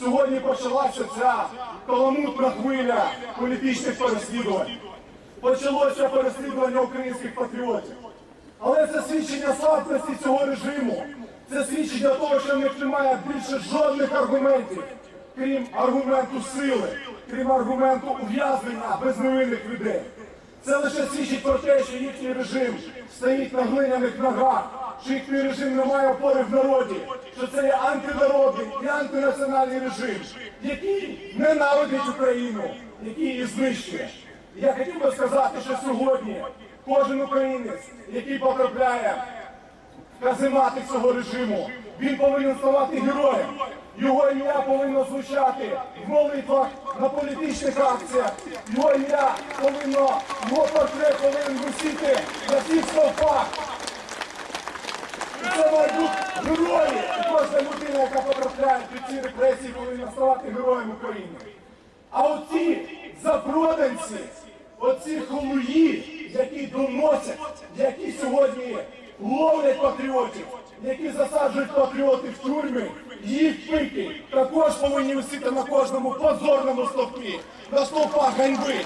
сьогодні почалася ця каламутна хвиля політичних переслідувань. Почалося переслідування українських патріотів. Але це свідчення слабкості цього режиму. Це свідчення того, що в них немає більше жодних аргументів, крім аргументу сили, крім аргументу ув'язнення безневинних людей. Це лише свідчить про те, що їхній режим стоїть на глиняних ногах, що їхній режим не має опори в народі, що це є антинародний антинаціональний режим, який ненавидить Україну, який її знищує. Я хотів би сказати, що сьогодні кожен українець, який потрапляє в каземати цього режиму, він повинен ставати героєм. Його ім'я повинно звучати в молитвах на політичних акціях. Його ім'я повинно, його портрет повинен висіти на всіх стовпах. І це мають бути герої. І кожна людина, під ці репресії, повинна ставати героєм України. А оці запроданці, оці холуї, які доносять, які сьогодні ловлять патріотів, які засаджують патріотів в тюрми, їх пики також повинні висіти на кожному позорному стовпі, на стовпах ганьби.